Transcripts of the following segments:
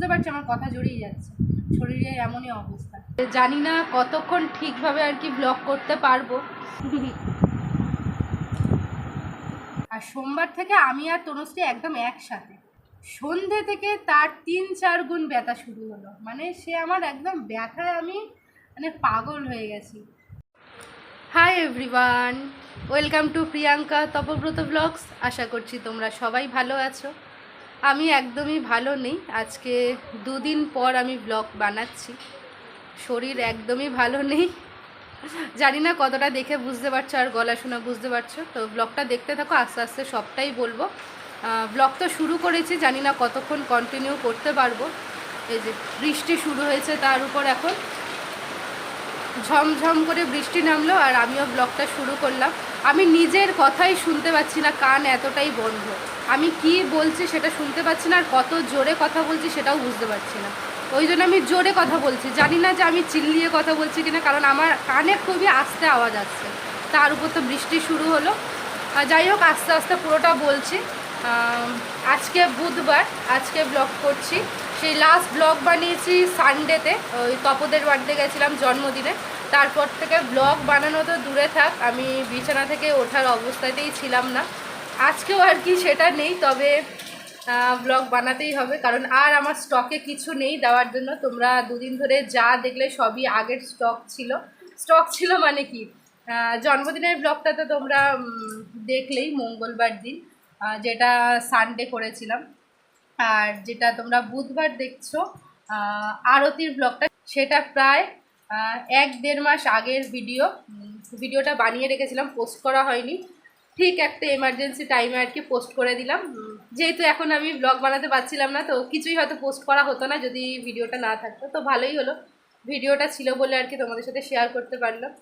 বুঝতে পারছি আমার কথা জড়িয়ে যাচ্ছে। শরীরে এমনই অবস্থা। জানি না কতক্ষণ ঠিকভাবে আর কি ব্লগ করতে পারব। আর সোমবার থেকে আমি আর তনুশ্রী একদম একসাথে। সন্ধে থেকে তার তিন, চার গুণ ব্যথা শুরু হলো। মানে সে আমার একদম ব্যথায় আমি মানে পাগল হয়ে গেছি। Hi everyone welcome to Priyanka Tapabrata blogs আশা করছি তোমরা সবাই ভালো আছো। আমি একদমই ভালো নেই। আজকে দুদিন পর আমি ব্লগ বানাচ্ছি। শরীর একদমই ভালো নেই। জানি না কতটা দেখে বুঝতে পারছ আর গলা শোনা বুঝতে পারছ। তো ব্লগটা দেখতে থাকো, আস্তে আস্তে সবটাই বলব। ব্লগ তো শুরু করেছি, জানি না কতক্ষণ কন্টিনিউ করতে পারব। এই যে বৃষ্টি শুরু হয়েছে তার উপর এখন। ঝমঝম করে বৃষ্টি নামলো আর আমিও ব্লগটা শুরু করলাম। আমি নিজের কথাই শুনতে পাচ্ছি না, কান এতটাই বন্ধ। আমি কি বলছি সেটা শুনতে পাচ্ছি না, আর কত জোরে কথা বলছি সেটাও বুঝতে পারছি না। ওই জন্য আমি জোরে কথা বলছি। জানি না যে আমি চিল্লিয়ে কথা বলছি কিনা, কারণ আমার কানে খুবই আস্তে আওয়াজ আসছে। তার উপর তো বৃষ্টি শুরু হলো। যাই হোক, আস্তে আস্তে পুরোটা বলছি। আজকে বুধবার, আজকে ব্লগ করছি। সেই লাস্ট ব্লগ বানিয়েছি সানডেতে ওই তপদের বার্থডে গেছিলাম জন্মদিনে। তারপর থেকে ব্লগ বানানো তো দূরে থাক, আমি বিছানা থেকে ওঠার অবস্থাতেই ছিলাম না। আজকেও আর কি সেটা নেই, তবে ব্লগ বানাতেই হবে, কারণ আর আমার স্টকে কিছু নেই দেওয়ার জন্য। তোমরা দুদিন ধরে যা দেখলে সবই আগের স্টক ছিল। স্টক ছিল মানে কি? জন্মদিনের ব্লগটা তো তোমরা দেখলেই মঙ্গলবার দিন যেটা সানডে করেছিলাম। আর যেটা তোমরা বুধবার দেখছ আরতির ব্লগটা সেটা প্রায় এক দেড় মাস আগের ভিডিও ভিডিওটা বানিয়ে রেখেছিলাম পোস্ট করা হয়নি। ঠিক একটা এমার্জেন্সি টাইমে আর কি পোস্ট করে দিলাম। যেহেতু এখন আমি ব্লগ বানাতে পারছিলাম না, তো কিছুই হয়তো পোস্ট করা হতো না যদি ভিডিওটা না থাকতো। তো ভালোই হলো। ভিডিওটা ছিল বলে আর কি তোমাদের সাথে শেয়ার করতে পারলাম।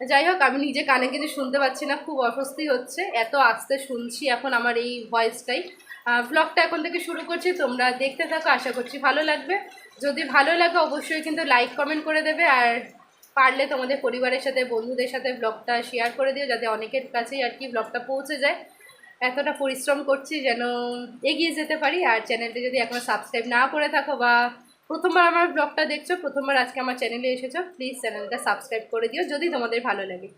যাই হোক, আমি নিজে কানে কিছু শুনতে পাচ্ছি না, খুব অস্বস্তি হচ্ছে। এত আস্তে শুনছি এখন আমার এই ভয়েসটাই ব্লগটা এখন থেকে শুরু করছি, তোমরা দেখতে থাকো, আশা করছি ভালো লাগবে। যদি ভালো লাগে, অবশ্যই কিন্তু লাইক কমেন্ট করে দেবে, আর পারলে তোমাদের পরিবারের সাথে, বন্ধুদের সাথে ব্লগটা শেয়ার করে দিও, যাতে অনেকের কাছেই আর কি ব্লগটা পৌঁছে যায়। এতটা পরিশ্রম করছি যেন এগিয়ে যেতে পারি, আর চ্যানেলটা যদি এখনও সাবস্ক্রাইব না করে থাকো বা প্রথমবার আমার ব্লগটা দেখছ, প্রথমবার আজকে আমার চ্যানেলে এসেছ প্লিজ চ্যানেলটা সাবস্ক্রাইব করে দিও, যদি তোমাদের ভালো লাগে।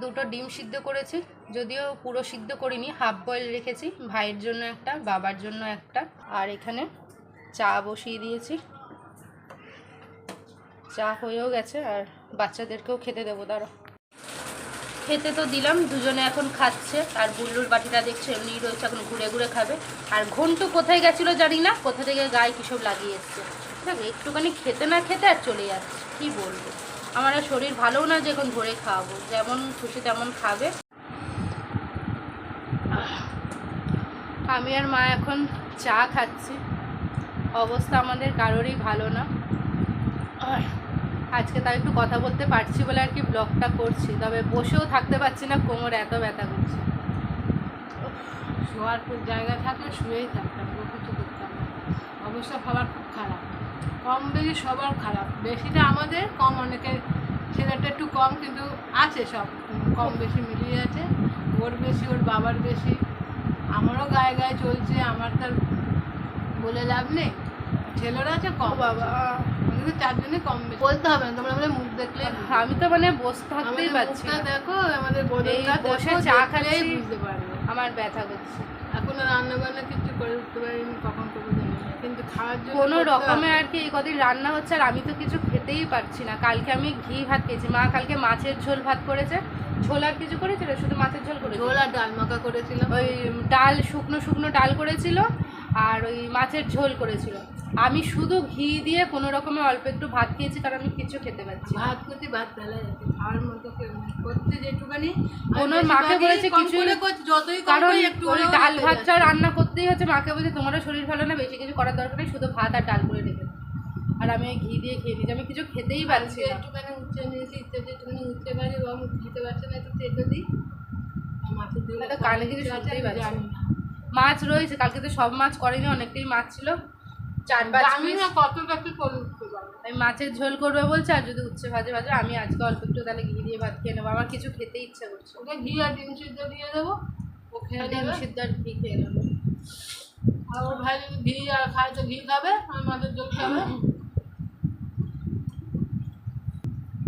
দুটো ডিম সিদ্ধ করেছি, যদিও পুরো সিদ্ধ করিনি হাফ বয়েল রেখেছি, ভাইয়ের জন্য একটা, বাবার জন্য একটা। আর এখানে চা বসিয়ে দিয়েছি। চা হয়েও গেছে, আর বাচ্চাদেরকেও খেতে দেবো দাঁড়ো খেতে তো দিলাম, দুজনে এখন খাচ্ছে, আর বুল্লুর বাটিটা দেখছে, এমনিই রয়েছে, এখন ঘুরে ঘুরে খাবে। আর ঘন্টু কোথায় গেছিল জানি না, কোথা থেকে গায়ে কিসব লাগিয়ে এসছে। দেখ একটুখানি খেতে না খেতে আর চলে যাচ্ছে, কি বলব? আমার শরীর ভালোও না যে এখন ধরে খাওয়াবো। যেমন খুশি তেমন খাবে। আমি আর মা এখন চা খাচ্ছি। অবস্থা আমাদের কারোরই ভালো না। আজকে তাও একটু কথা বলতে পারছি বলে আর কি ব্লগটা করছি। তবে বসেও থাকতে পারছি না, কোমর এত ব্যথা করছে। শোয়ার জায়গা থাকলে শুয়েই থাকতাম কিছু করতাম। অবস্থা সবার খুব খারাপ। কম বেশি সবার খারাপ। বেশিটা আমাদের কম অনেকের। ছেলেটা একটু কম কিন্তু আছে সব। কম বেশি মিলিয়ে আছে। ওর বেশি ওর বাবার বেশি। আমারও গায়ে গায়ে চলছে আমার তার বলে লাভ নেই। ছেলেরা আছে কম বাবা। কিন্তু চারজনে কম বেশি। বলতে হবে না তোমরা আমাদের মুখ দেখলে আমি তো মানে বসে থাকতেই পারছি না। দেখো আমাদের বদলটা এই দেখো, বসে চা দেখলেই বুঝতে পারবে। আমার ব্যথা করছে। এখনও রান্না বান্না করে উঠতে পারিনি কখন করব কিন্তু খাওয়ার জন্য কোনো রকমে আর কি এই কদিন রান্না হচ্ছে আর আমি তো কিছু খেতেই পারছি না। কালকে আমি ঘি ভাত খেয়েছি। মা কালকে মাছের ঝোল ভাত করেছে। ঝোল আর কিছু করেছিল? শুধু মাছের ঝোল করেছিল? ঝোল আর ডাল মাখা করেছিল। ওই ডাল শুকনো শুকনো ডাল করেছিল। আর ওই মাছের ঝোল করেছিল। আমি শুধু ঘি দিয়ে কোনো রকমে অল্প একটু ভাত খেয়েছি কারণ আমি কিছু খেতে পারছি ভাত করতে ভাত ফেলা যাচ্ছে খাওয়ার মতো করতে যেটুখানি আমি কোনো মাকে বলেছে করছি, যতই কারণ একটু ওই ডাল ভাতটা রান্না করতেই হচ্ছে মাকে বলছে তোমারও শরীর ভালো না বেশি কিছু করার দরকার নেই শুধু ভাত আর ডাল করে রেখে। আর আমি ওই ঘি দিয়ে খেয়ে দিচ্ছি আমি কিছু খেতেই পারছি একটুখানি উচ্ছে নিয়েছি ইচ্ছে একটুখানি উচ্ছে পারি এবং খেতে পারছে না একটু তেতো দিই। মাছের না কানে কিছু শুনতেই। না। মাছ রয়েছে কালকে তো সব মাছ করেনি অনেকটাই মাছ ছিল। চার পাঁচ জানি না কতটা কি উঠতে পারব আমি মাছের ঝোল করবে বলছে আর যদি উচ্ছে ভাজে ভাজে আমি আজকে অল্প একটু তাহলে ঘি দিয়ে ভাত খেয়ে নেব। আমার কিছু খেতে ইচ্ছে করছে ওকে ঘি আর ডিম সিদ্ধ দিয়ে দেবো। ও খেয়ে ডিম সিদ্ধ আর ঘি খেয়ে নেব। আর ওর ভাই যদি ঘি আর খায় তো ঘি খাবে আর মাছের ঝোল হবে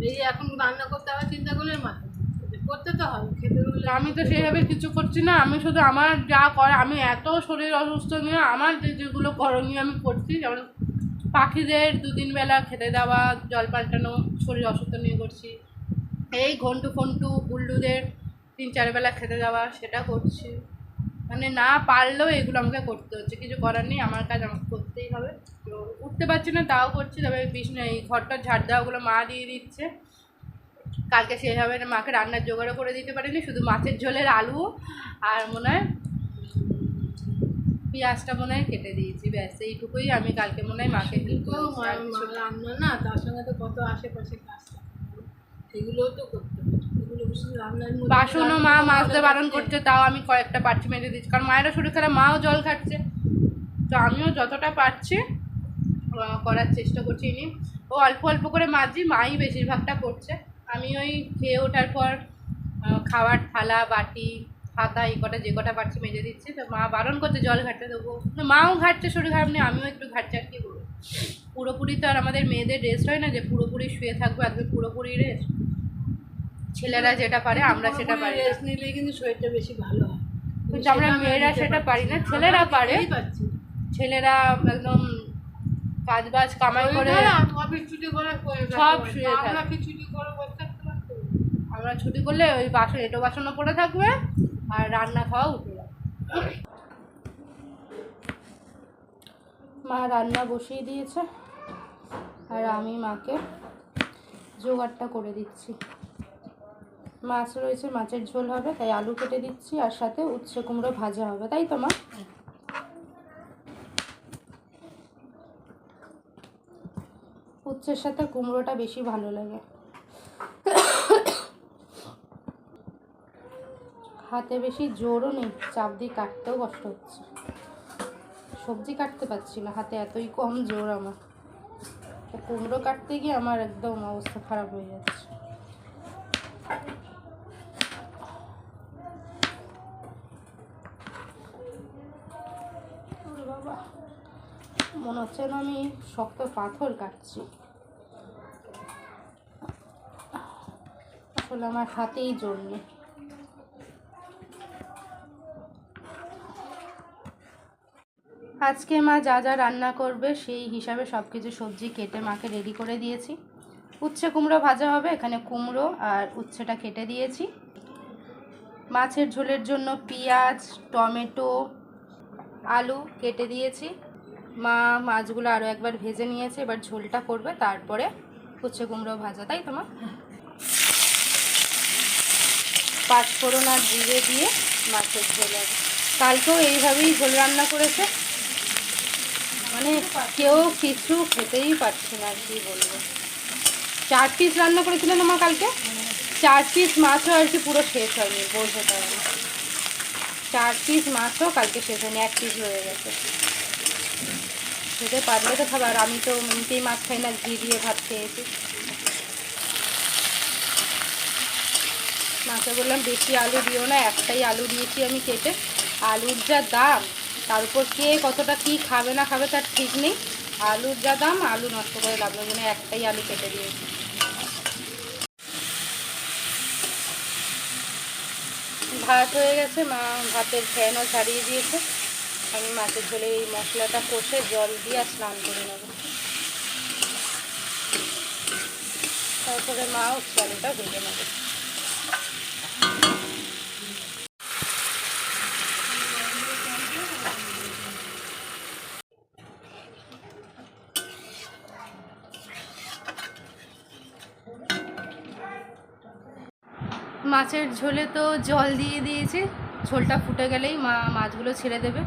এই এখন রান্না করতে হবে চিন্তা করলে মাথা করতে তো খেতে আমি তো সেইভাবে কিছু করছি না, আমি শুধু আমার যা করে, আমি এত শরীর অসুস্থ নিয়ে আমার যে যেগুলো করণীয় আমি করছি, যেমন পাখিদের দুদিন বেলা খেতে দেওয়া, জল পাল্টানো, শরীর অসুস্থ নিয়ে করছি। এই ঘন্টু ফন্টু বুল্লুদের তিন চার বেলা খেতে দেওয়া, সেটা করছি। মানে না পারলেও এগুলো আমাকে করতে হচ্ছে, কিছু করার নেই, আমার কাজ আমাকে করতেই হবে। তো উঠতে পারছি না, তাও করছি, তবে বিষ্ণু এই ঘরটার ঝাড় দেওয়াগুলো মা দিয়ে দিচ্ছে। কালকে সেভাবে মাকে রান্নার জোগাড়ও করে দিতে পারিনি শুধু মাছের ঝোলের আলু আর মনে হয় পেঁয়াজটা মনে হয় কেটে দিয়েছি ব্যাস এইটুকুই আমি কালকে মনে হয় মাকে রান্না না তার সঙ্গে তো কত আশেপাশে। সেগুলোও তো করতে বাসনও মা মাজতে বারণ করছে তাও আমি কয়েকটা পাচ্ছি মেরে দিচ্ছি কারণ মায়েরও শরীর খারাপ মাও জল খাচ্ছে তো আমিও যতটা পারছি করার চেষ্টা করছি ইনি ও অল্প অল্প করে মাজি মাই বেশিরভাগটা করছে আমি ওই খেয়ে ওঠার পর খাওয়ার থালা বাটি হাতা এই কটা যে কটা পারছি মেজে দিচ্ছি। তো মা বারণ করছে জল ঘাটতে দেবো। মাও ঘাটছে শরীর খারাপ নেই আমিও একটু ঘাটছি আর কি করব পুরোপুরি তো আর আমাদের মেয়েদের রেস্ট হয় না যে পুরোপুরি শুয়ে থাকব একদম পুরোপুরি রেস্ট ছেলেরা যেটা পারে আমরা সেটা পারি। রেস্ট নিলে কিন্তু শরীরটা বেশি ভালো হয়। কিন্তু আমরা মেয়েরা সেটা পারি না। ছেলেরা পারে। পারছি ছেলেরা একদম কাজ বাজ কামাই করে সব শুয়ে থাকে। কি ছুটি করে বসে থাকতে পারছি না? আমরা ছুটি করলে ওই বাসন, এটো বাসনও পড়ে থাকবে আর রান্না খাওয়া উঠে যাবে। মা রান্না বসিয়ে দিয়েছে আর আমি মাকে জোগাড়টা করে দিচ্ছি। মাছ রয়েছে, মাছের ঝোল হবে, তাই আলু কেটে দিচ্ছি আর সাথে উচ্ছে কুমড়ো ভাজা হবে, তাই তো মা? উচ্ছের সাথে কুমড়োটা বেশি ভালো লাগে। হাতে বেশি জোরও নেই, চাপ দিয়ে কাটতেও কষ্ট হচ্ছে। সবজি কাটতে পারছি না, হাতে এতই কম জোর আমার। কুমড়ো কাটতে গিয়ে আমার একদম অবস্থা খারাপ হয়ে যাচ্ছে। মনে হচ্ছে না আমি শক্ত পাথর কাটছি। আসলে আমার হাতেই জোর নেই। আজকে মা যা যা রান্না করবে, সেই হিসাবে সব কিছু সবজি কেটে মাকে রেডি করে দিয়েছি। উচ্ছে কুমড়ো ভাজা হবে, এখানে কুমড়ো আর উচ্ছেটা কেটে দিয়েছি। মাছের ঝোলের জন্য পেঁয়াজ, টমেটো, আলু কেটে দিয়েছি। মা মাছগুলো আরও একবার ভেজে নিয়েছে, এবার ঝোলটা করবে, তারপরে উচ্ছে কুমড়ো ভাজা, তাই তোমার পাঁচফোড়ন আর জিরে দিয়ে মাছের ঝোল কালকেও এইভাবেই ঝোল রান্না করেছে। মানে কেউ কিছু খেতেই পারছে না, কি বলব। চার পিস রান্না করেছিলেন আমার কালকে? চার পিস মাছও আর কি পুরো শেষ হয়নি, বলতে পারেন চার পিস মাছও কালকে শেষ হয়নি, এক পিস রয়ে গেছে। খেতে পারলে তো খাবার, আমি তো এমনিতেই মাছ খাই না, ঘি দিয়ে ভাত খেয়েছি। মাকে বললাম, বেশি আলু দিও না, একটাই আলু দিয়েছি আমি কেটে। আলুর যা দাম তার উপর কে কতটা কি খাবে না খাবে তার ঠিক নেই। আলুর যা দাম আলু নষ্ট করে লাভ নেই, একটাই আলু কেটে দিয়েছি। ভাত হয়ে গেছে মা ভাতের ফ্যানও ছাড়িয়ে দিয়েছে। আমি মাছের ঝোলে এই মশলাটা কষে জল দিয়ে আর স্নান করে নেব। তারপরে মাও আলুটা ভেজে নেবে। মাছের ঝোলে তো জল দিয়ে দিয়েছি, ঝোলটা ফুটে গেলেই মা মাছগুলো ছেড়ে দেবে।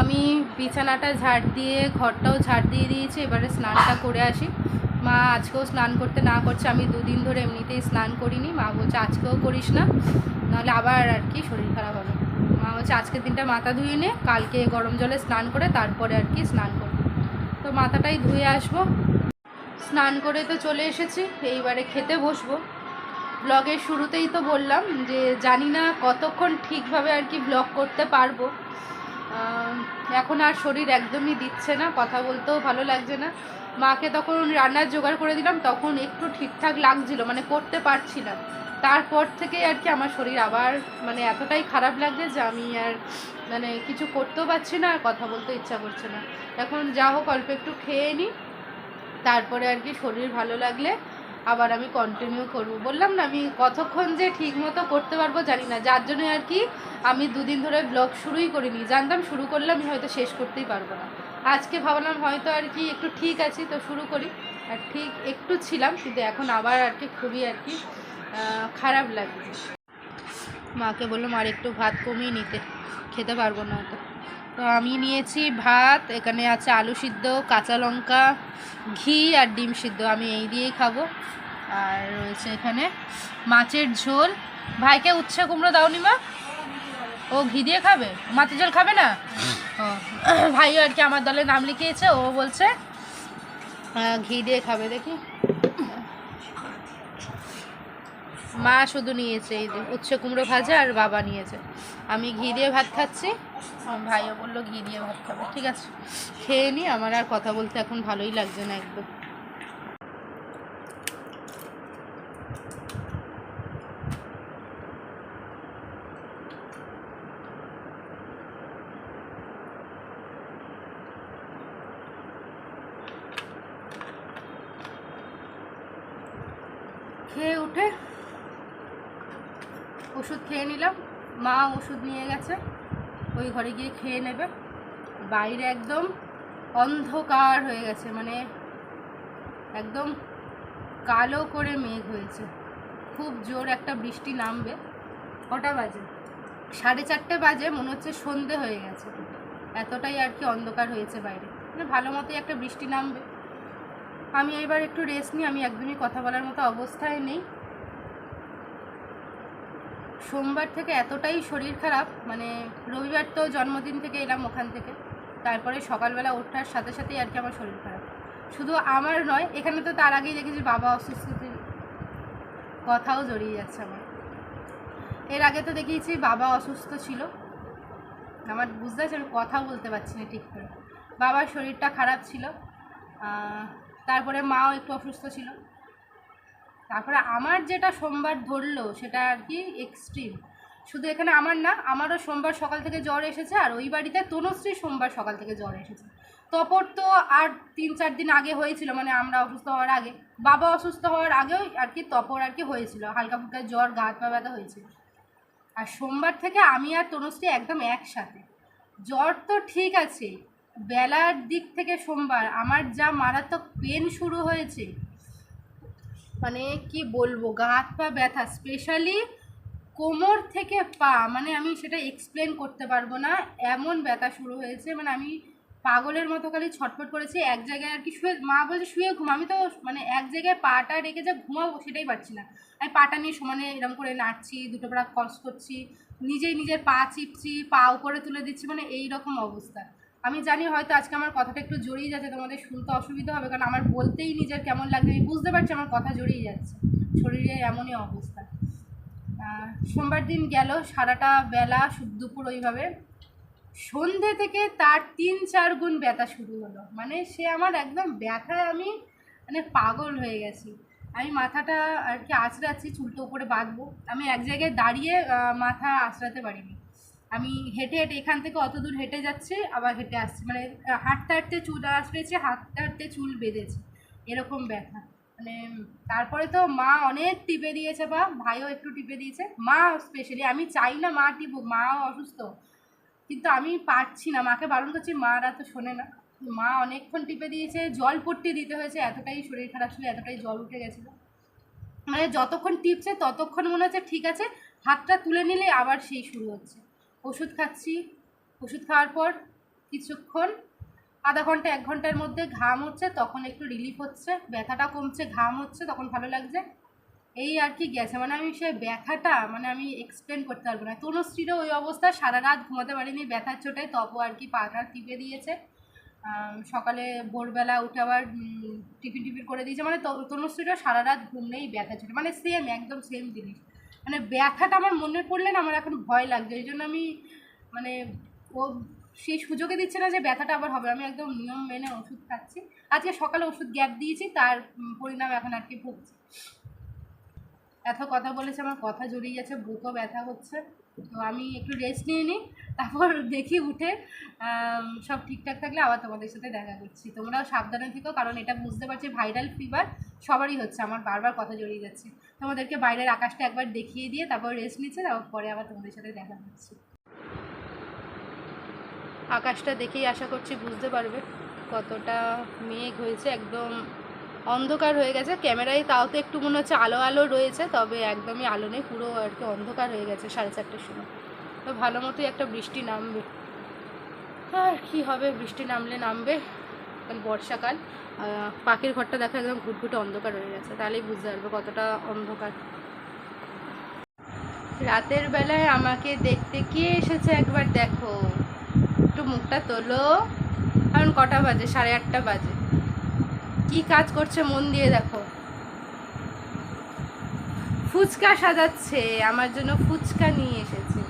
আমি বিছানাটা ঝাড় দিয়ে, ঘরটাও ঝাড় দিয়ে দিয়েছি, এবারে স্নানটা করে আসি। মা আজকেও স্নান করতে না করছে, আমি দুদিন ধরে এমনিতেই স্নান করিনি। মা বলছে, আজকেও করিস না, নাহলে আবার আর কি শরীর খারাপ হবে। মা বলছে, আজকের দিনটা মাথা ধুয়ে নে, কালকে গরম জলে স্নান করে তারপরে আর কি স্নান করব। তো মাথাটাই ধুয়ে আসব। স্নান করে তো চলে এসেছি, এইবারে খেতে বসবো। ব্লগের শুরুতেই তো বললাম যে জানি না কতক্ষণ ঠিকভাবে আর কি ব্লগ করতে পারব। এখন আর শরীর একদমই দিচ্ছে না, কথা বলতেও ভালো লাগছে না। মাকে তখন রান্নার জোগাড় করে দিলাম, তখন একটু ঠিকঠাক লাগছিল মানে করতে পারছিলাম তারপর থেকে আর কি আমার শরীর আবার মানে এতটাই খারাপ লাগছে যে আমি আর মানে কিছু করতেও পারছি না আর কথা বলতে ইচ্ছা করছে না। এখন যা হোক অল্প একটু খেয়ে নিই তারপরে আর কি শরীর ভালো লাগলে আবার আমি কন্টিনিউ করব। বললাম না, আমি কতক্ষণ যে ঠিক মতো করতে পারব জানি না। যার জন্য আর কি আমি দুদিন ধরে ব্লগ শুরুই করিনি। জানতাম শুরু করলে আমি হয়তো শেষ করতেই পারব না। আজকে ভাবলাম হয়তো আর কি একটু ঠিক আছি, তো শুরু করি। আর ঠিক একটু ছিলাম, কিন্তু এখন আবার আর কি খুবই আর কি খারাপ লাগছে। মাকে বললাম, আর একটু ভাত কমিয়ে নিতে। খেতে পারব না তো তো আমি নিয়েছি ভাত, এখানে আছে আলু সিদ্ধ, কাঁচা লঙ্কা, ঘি আর ডিম সিদ্ধ। আমি এই দিয়েই খাব। আর রয়েছে এখানে মাছের ঝোল। ভাইকে উচ্ছে কুমড়ো দাওনি মা? ও ঘি দিয়ে খাবে? মাছের ঝোল খাবে না? ও, ভাইও আর কি আমার দলে নাম লিখিয়েছে। ও বলছে ঘি দিয়ে খাবে। দেখি। মা শুধু নিয়েছে, এই যে উচ্ছে কুমড়ো ভাজা আর বাবা নিয়েছে। আমি ঘি দিয়ে ভাত খাচ্ছি। আমার ভাইও বলল, ঘি দিয়ে ভাত খাব। ঠিক আছে। খেয়ে নি, আমার আর কথা বলতে এখন ভালোই লাগছে না একদম খেয়ে উঠে ওষুধ খেয়ে নিলাম মা ওষুধ নিয়ে গেছে ওই ঘরে গিয়ে খেয়ে নেবে। বাইরে একদম অন্ধকার হয়ে গেছে মানে একদম কালো করে মেঘ হয়েছে। খুব জোর একটা বৃষ্টি নামবে। কটা বাজে? সাড়ে চারটে বাজে, মনে হচ্ছে সন্ধে হয়ে গেছে। এতটাই আর কি অন্ধকার হয়েছে বাইরে। মানে ভালো মতোই একটা বৃষ্টি নামবে। আমি এবার একটু রেস্ট নিই, আমি একদমই কথা বলার মতো অবস্থায় নেই। সোমবার থেকে এতটাই শরীর খারাপ মানে রবিবার তো জন্মদিন থেকে এলাম ওখান থেকে, তারপরে সকালবেলা ওঠার সাথে সাথেই আর কি আমার শরীর খারাপ। শুধু আমার নয়, এখানে তো তার আগেই দেখেছি বাবা অসুস্থতির কথাও জড়িয়ে যাচ্ছে আমার। এর আগে তো দেখিয়েছি বাবা অসুস্থ ছিল। আমার বুঝতে পারছি আমি কথা বলতে পারছি না ঠিক করে। বাবার শরীরটা খারাপ ছিল তারপরে মাও একটু অসুস্থ ছিল। তারপরে আমার যেটা সোমবার ধরলো সেটা আর কি এক্সট্রিম শুধু এখানে আমার না, আমারও সোমবার সকাল থেকে জ্বর এসেছে আর ওই বাড়িতে তনুশ্রী সোমবার সকাল থেকে জ্বর এসেছে। তপর তো আর তিন চার দিন আগে হয়েছিল মানে আমরা অসুস্থ হওয়ার আগে। বাবা অসুস্থ হওয়ার আগেও আর কি তপর আর কি হয়েছিল, হালকা ফুলকা জ্বর, গা হাত পা ব্যথা হয়েছিল আর সোমবার থেকে আমি আর তনুশ্রী একদম একসাথে। জ্বর তো ঠিক আছে, বেলার দিক থেকে সোমবার। আমার যা মারাত্মক পেন শুরু হয়েছে মানে কি বলব, গা হাত পা ব্যথা স্পেশালি কোমর থেকে পা মানে আমি সেটা এক্সপ্লেন করতে পারব না। এমন ব্যথা শুরু হয়েছে মানে আমি পাগলের মতো খালি ছটফট করেছি, এক জায়গায় আর কি শুয়ে, মা বলছে শুয়ে ঘুম, আমি তো মানে এক জায়গায় পাটা রেখে যা ঘুমাবো সেটাই পারছি না। আমি পাটা নিয়ে সমানে এরকম করে নাচছি, দুটো পাড়া কস করছি, নিজেই নিজের পা চিপছি, পা উপরে তুলে দিচ্ছি মানে এই রকম অবস্থা। আমি জানি হয়তো আজকে আমার কথাটা একটু জড়িয়ে যাচ্ছে, তোমাদের শুনতে অসুবিধা হবে, কারণ আমার বলতেই নিজের কেমন লাগছে, আমি বুঝতে পারছি আমার কথা জড়িয়ে যাচ্ছে। শরীরে এমনই অবস্থা। সোমবার দিন গেল, সারাটা বেলা দুপুর ওইভাবে। সন্ধে থেকে তার তিন, চার গুণ ব্যথা শুরু হলো। মানে সে আমার একদম ব্যথায় আমি মানে পাগল হয়ে গেছি। আমি মাথাটা আর কি আঁচড়াচ্ছি, চুলটা উপরে বাঁধবো। আমি এক জায়গায় দাঁড়িয়ে মাথা আঁচড়াতে পারিনি। আমি হেঁটে হেঁটে এখান থেকে অত দূর হেঁটে যাচ্ছি, আবার হেঁটে আসছে। মানে হাঁটতে হাঁটতে চুল আঁচড়েছে হাঁটতে হাঁটতে চুল বেঁধেছে। এরকম ব্যথা মানে তারপরে তো মা অনেক টিপে দিয়েছে বা ভাইও একটু টিপে দিয়েছে। মা স্পেশালি আমি চাই না মা টিপুক, মাও অসুস্থ। কিন্তু আমি পারছি না। মাকে বারণ করছি, মারা তো শোনে না। মা অনেকক্ষণ টিপে দিয়েছে, জল পট্টি দিতে হয়েছে। এতটাই শরীর খারাপ ছিল, এতটাই জল উঠে গেছিল। মানে যতক্ষণ টিপছে, ততক্ষণ মনে হচ্ছে, ঠিক আছে, হাতটা তুলে নিলে আবার সেই শুরু হচ্ছে। ওষুধ খাচ্ছি। ওষুধ খাওয়ার পর কিছুক্ষণ, আধা ঘণ্টা, এক ঘণ্টার মধ্যে ঘাম হচ্ছে, তখন একটু রিলিফ হচ্ছে, ব্যথাটা কমছে, ঘাম হচ্ছে, তখন ভালো লাগছে। এই আর কি গেছে। মানে আমি সে ব্যথাটা মানে আমি এক্সপ্লেন করতে পারব না। তনুশ্রীরও ওই অবস্থা সারা রাত ঘুমাতে পারিনি, ব্যথার চোটে তবু আর কি পাটা টিপে দিয়েছে। সকালে ভোরবেলা উঠে আবার টিফিন টিফিন করে দিয়েছে। মানে তনু- তনুশ্রীরও সারা রাত ঘুম নেই, ব্যথা চোটে মানে সেম একদম সেম জিনিস। মানে ব্যথাটা আমার মনে পড়লে না আমার এখন ভয় লাগছে, এই জন্য আমি মানে ও সেই সুযোগে দিচ্ছে না যে ব্যথাটা আবার হবে। আমি একদম নিয়ম মেনে ওষুধ খাচ্ছি। আজকে সকালে ওষুধ গ্যাপ দিয়েছি, তার পরিণাম এখন আর কি ভুগছি। এত কথা বলেছে, আমার কথা জড়িয়ে যাচ্ছে বুকও ব্যথা হচ্ছে। তো আমি একটু রেস্ট নিয়ে নিই, তারপর দেখি উঠে সব ঠিকঠাক থাকলে আবার তোমাদের সাথে দেখা করছি। তোমরাও সাবধানে থেকো, কারণ এটা বুঝতে পারছি ভাইরাল ফিভার সবারই হচ্ছে, আমার বারবার কথা জড়িয়ে যাচ্ছে। তোমাদেরকে বাইরের আকাশটা একবার দেখিয়ে দিয়ে তারপর রেস্ট নিচ্ছে, তারপর পরে আবার তোমাদের সাথে দেখা করছি। আকাশটা দেখেই আশা করছি বুঝতে পারবে কতটা মেঘ হয়েছে, একদম অন্ধকার হয়ে গেছে। ক্যামেরায় তাও তো একটু মনে হচ্ছে আলো আলো রয়েছে, তবে একদমই আলো নেই, পুরো আর কি অন্ধকার হয়ে গেছে সাড়ে চারটের সময়। তো ভালো মতোই একটা বৃষ্টি নামবে। আর কি হবে, বৃষ্টি নামলে নামবে। কাল বর্ষাকাল পাখির ঘরটা দেখা একদম ঘুটঘুটে অন্ধকার হয়ে গেছে, তাহলেই বুঝতে পারবে কতটা অন্ধকার। রাতের বেলায় আমাকে দেখতে কে এসেছে একবার দেখো। একটু মুখটা তোলো। এখন কটা বাজে? সাড়ে আটটা বাজে। কি কাজ করছে মন দিয়ে দেখো। ফুচকা সাজাচ্ছে আমার জন্য ফুচকা নিয়ে এসেছে।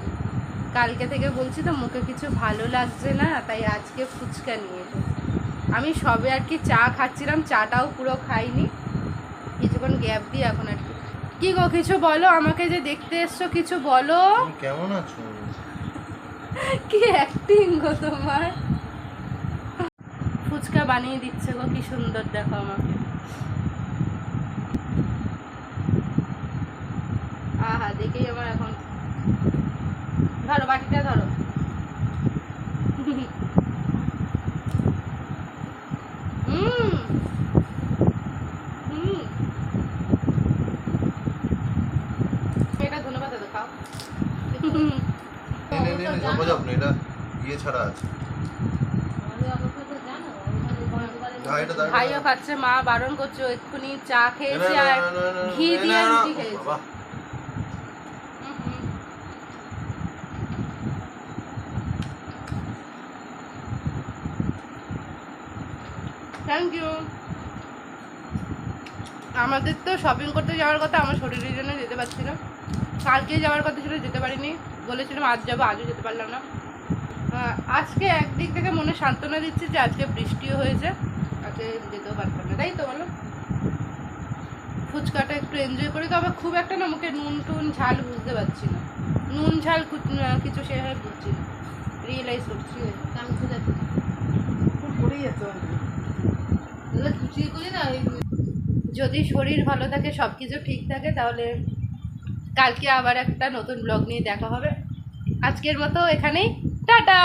কালকে থেকে বলছি তো মুখে কিছু ভালো লাগছে না তাই আজকে ফুচকা নিয়ে এসেছে। আমি সবে আর কি চা খাচ্ছিলাম চাটাও পুরো খাইনি। কিছুক্ষণ গ্যাপ দিয়ে এখন আর কি। কি গো কিছু বলো? আমাকে যে দেখতে এসছো কিছু বলো? কেমন আছো? কি অ্যাক্টিং গো তোমার? ফুচকা বানিয়ে দিচ্ছে গো কি সুন্দর দেখো আমাকে। আহা দেখেই আমার এখন ধরো বাকিটা ধরো। এটা ধন্যবাদ দাদা খাও। এটা ইয়ে ছাড়া আছে। ভাইও খাচ্ছে মা বারণ করছে এক্ষুনি চা খেয়েছে আর ঘি দিয়ে রুটি খেয়েছে। থ্যাংক ইউ আমাদের তো শপিং করতে যাওয়ার কথা আমার শরীরের জন্য যেতে পারছি না। কালকে যাওয়ার কথা ছিল যেতে পারিনি। বলেছিলাম আজ যাব আজও যেতে পারলাম না। আজকে একদিক থেকে মনে সান্ত্বনা দিচ্ছে যে আজকে বৃষ্টিও হয়েছে। আজকে যেতেও পারতাম না তাই তো বলো? ফুচকাটা একটু এনজয় করি তবে খুব একটা না মুখে নুন টুন ঝাল বুঝতে পারছি না। নুন ঝাল কিছু সেভাবে বুঝছি না। রিয়েলাইজ করছি। আমি খুঁজে খুশি করি না ওই যদি শরীর ভালো থাকে সব কিছু ঠিক থাকে তাহলে কালকে আবার একটা নতুন ব্লগ নিয়ে দেখা হবে। আজকের মতো এখানেই। টাটা!